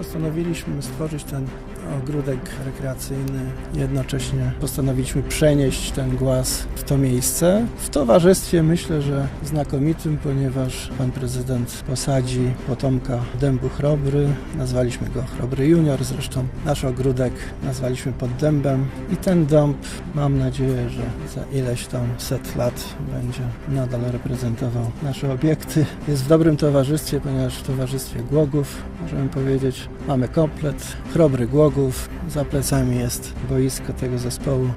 Postanowiliśmy stworzyć ten ogródek rekreacyjny. Jednocześnie postanowiliśmy przenieść ten głaz w to miejsce. W towarzystwie myślę, że znakomitym, ponieważ pan prezydent posadzi potomka dębu chrobry. Nazwaliśmy go Chrobry Junior, zresztą nasz ogródek nazwaliśmy pod dębem i ten dąb mam nadzieję, że za ileś tam set lat będzie nadal reprezentował nasze obiekty. Jest w dobrym towarzystwie, ponieważ w towarzystwie Głogów, możemy powiedzieć, mamy komplet Chrobry Głogów. Za plecami jest boisko tego zespołu.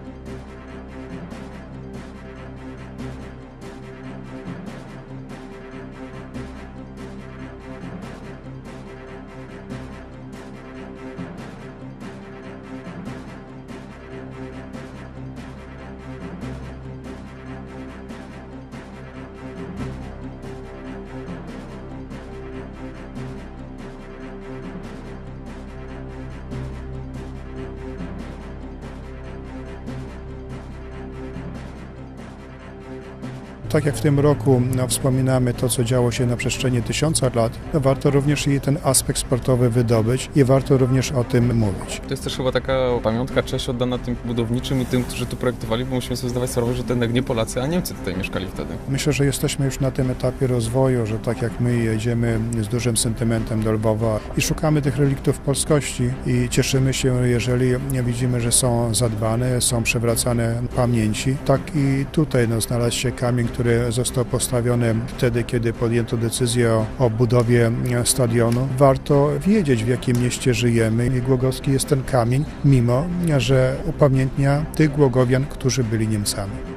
Tak jak w tym roku no, wspominamy to, co działo się na przestrzeni tysiąca lat, no, warto również i ten aspekt sportowy wydobyć i warto również o tym mówić. To jest też chyba taka pamiątka, cześć oddana tym budowniczym i tym, którzy tu projektowali, bo musimy sobie zdawać sprawę, że to jednak nie Polacy, a Niemcy tutaj mieszkali wtedy. Myślę, że jesteśmy już na tym etapie rozwoju, że tak jak my jedziemy z dużym sentymentem do Lwowa i szukamy tych reliktów polskości i cieszymy się, jeżeli nie widzimy, że są zadbane, są przewracane pamięci, tak i tutaj no, znalazł się kamień, który został postawiony wtedy, kiedy podjęto decyzję o, o budowie stadionu. Warto wiedzieć, w jakim mieście żyjemy i Głogowski jest ten kamień, mimo że upamiętnia tych Głogowian, którzy byli Niemcami.